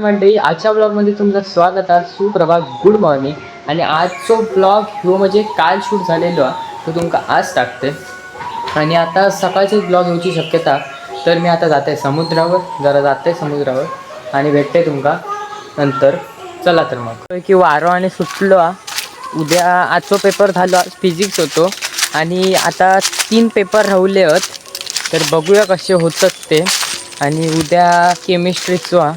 मंडळी. आजच्या ब्लॉगमध्ये तुमचं स्वागत आहे. सुप्रभात गुड मॉर्निंग आणि आजचो ब्लॉग ह्यो म्हणजे काल शूट झालेलो आहे. तो तुमका आज टाकते. आणि आता सकाळचे ब्लॉग येऊची शक्यता. तर मी आता जाते समुद्रावर. जरा जाते समुद्रावर. आणि भेटते तुमका नंतर. चला तर मग. की वारो आणि सुटलो हा. उद्या आजचो पेपर झालो फिजिक्स होतो. आणि आता तीन पेपर राहिले आहेत तर बघूया कसे होतात ते. आणि उद्या केमिस्ट्रीचो हा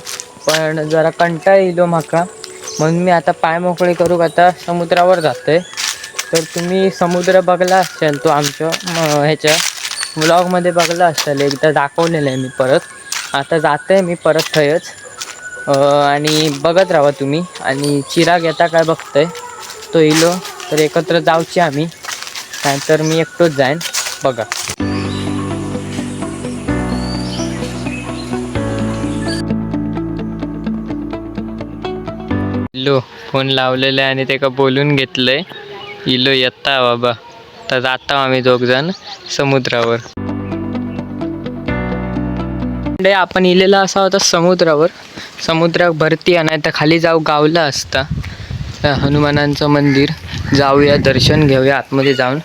पण जरा कंटाळ येलो हो म्हाका म्हणून मी आता पाय मोकळे करूक आता समुद्रावर जातोय. तर तुम्ही समुद्र बघला असेल तो आमच्या ह्याच्या. ब्लॉगमध्ये बघला असेल एकदा दाखवलेलं आहे मी परत. आता जाते मी परत थंयच. आणि बघत राहा तुम्ही. आणि चिराग येता काय बघतोय तो इलो हो. तर एकत्र जाऊची आम्ही. नाहीतर मी एकटोच जाईन. बघा. इलो फोन लावलेला आहे आणि त्याका बोलून घेतलंय. इलो येता बाबा. तर जाता आम्ही दोघ जण समुद्रावर आपण इलेला असा होता समुद्रावर. समुद्रात भरती नाही तर खाली जाऊ गावला असता. हनुमानांचं मंदिर. जाऊया दर्शन घेऊया आतमध्ये जाऊन.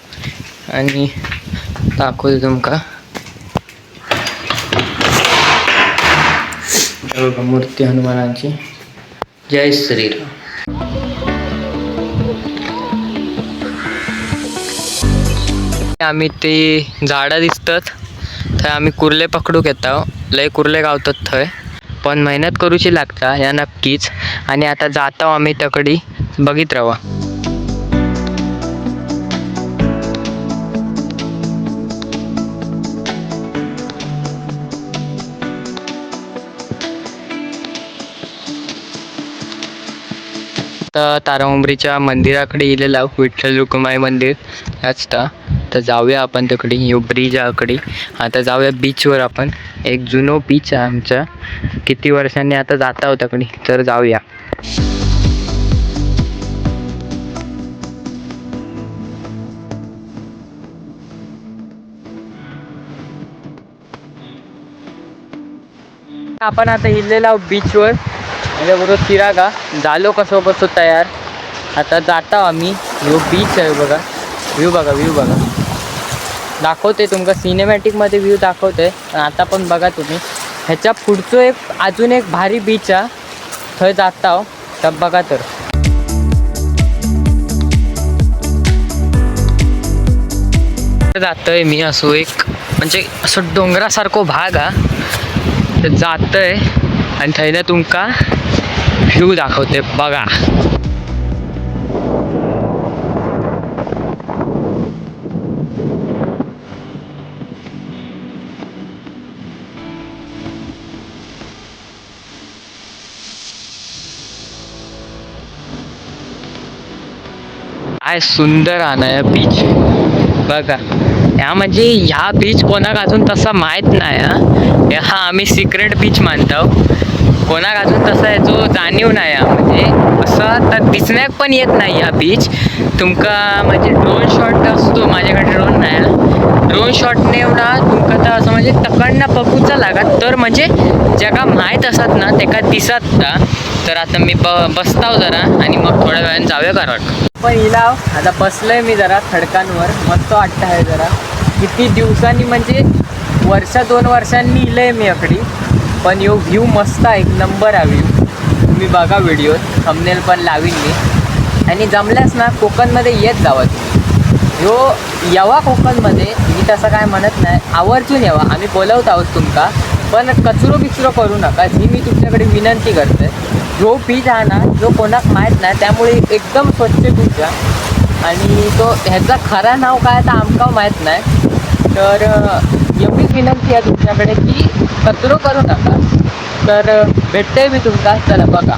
आणि दाखवतो तुमका. मूर्ती हनुमानांची. जय श्रीराम आम्ही ते झाडं दिसतात. थंय आम्ही कुर्ले पकडूक येता लय कुर्ले गावतात थंय. पण मेहनत करूची लागता या नक्कीच. आणि आता जाता आम्ही तकडी. बघित राहा आता तारामुंबरीच्या मंदिराकडे गेलेला विठ्ठल रुक्माई मंदिर. ह्याच तर जाऊया आपण तिकडे यो ब्रिज आकडे. आता जाऊया बीचवर आपण. एक जुनो बीच आहे आमचा. किती वर्षांनी आता जाता होता कडे तर जाऊया. आपण आता हिरलेला बीचवर बरोबर तिरागा झालो कसोबत बसतो तयार? आता जाता आम्ही. ह्यो बीच आहे बघा. व्ह्यू बघा व्ह्यू बघा. दाखवते तुमका. सिनेमॅटिकमध्ये व्ह्यू दाखवते. आता पण बघा तुम्ही. ह्याच्या पुढचं एक अजून एक भारी बीच आहे थंय जाता तर बघा तर. जातोय मी असो एक म्हणजे असं डोंगरासारखो भाग हा. तर जातोय. आणि थंय तुमका व्ह्यू दाखवते बघा. काय सुंदर आहे बीच बघा. ह्या म्हणजे ह्या बीच कोणाक अजून तसा माहीत नाही हा. हा आम्ही सिक्रेट बीच मानतो. कोणाक अजून तसा याचो जाणीव नाही हा म्हणजे. असं तर दिसण्याक पण येत नाही हा बीच तुमका म्हणजे ड्रोन शॉट असतो माझ्याकडे ड्रोन नाही ड्रोन शॉटने एवढा तुमका तर असं म्हणजे तकडनं बघूचा लागत तर म्हणजे ज्याका माहीत असत ना तेका दिसत ना तर आता मी ब बसताव जरा आणि मग थोड्या वेळाने जाऊया कारण पण इलाव हो, आता बसलोय मी जरा खडकांवर मस्त वाटतं आहे जरा. किती दिवसांनी म्हणजे वर्ष दोन वर्षांनी इलंय मी अकडी पण यो व्ह्यू मस्त आहे. एक नंबर आहे व्ह्यू तुम्ही बघा व्हिडिओ थंबनेल पण लावीन मी. आणि जमल्यास ना कोकणमध्ये येत जावा तुम्ही. यो यवा कोकणमध्ये. मी तसं काय म्हणत नाही. आवर्जून यावा. आम्ही बोलवत आहोत तुमका. पण कचरो बिचरो करू नका. ही मी तुमच्याकडे विनंती करते जो बीच आहे ना जो कोणाक माहीत नाही त्यामुळे एकदम स्वच्छ बीच आणि तो ह्याचा खरा नाव काय तर आमका माहीत नाही. तर एवढीच विनंती आहे तुमच्याकडे की कचरो करू नका. तर भेटते मी तुमका चला बघा.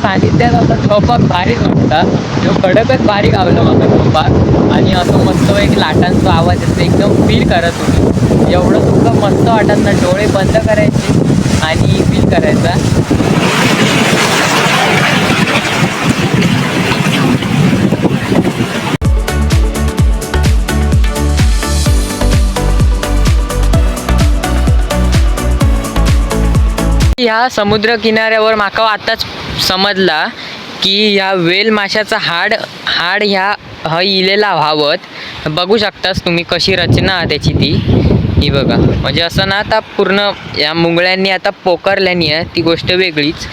सानिध्यात आता झोपाक भारी वाटता जो कडकच भारी गावला माझा झोपाक आणि असं मस्त एक लाटांचा आवाज येतो. एकदम फील करत होतो. एवढं तुमचं मस्त वाटत ना डोळे बंद करायचे. आणि फील करायचा. ह्या समुद्र किनाऱ्यावर माका आताच समजला की ह्या वेल माशाचा हाड हाड ह्या इलेला व्हावत. बघू शकतास तुम्ही कशी रचना त्याची ती. ही बघा. म्हणजे असं ना आता पूर्ण या मुंगळ्यांनी आता पोकारल्यानी आहे ती गोष्ट वेगळीच.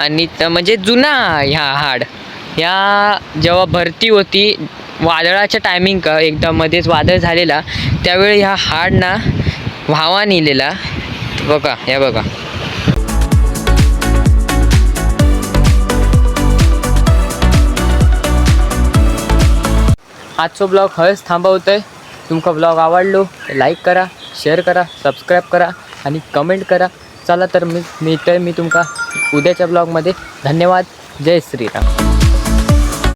आणि म्हणजे जुना ह्या हाड. ह्या जेव्हा भरती होती वादळाच्या टायमिंग का एकदा मध्येच वादळ झालेला त्यावेळी ह्या हाड ना व्हावा नेलेला. बघा या बघा. आजचो ब्लॉग हळच थांबवतोय. तुमका ब्लॉग आवडलो लाईक करा. शेअर करा सबस्क्राईब करा आणि कमेंट करा. चला तर मी मिळतोय मी तुमका उद्याच्या ब्लॉगमध्ये धन्यवाद. जय श्रीराम.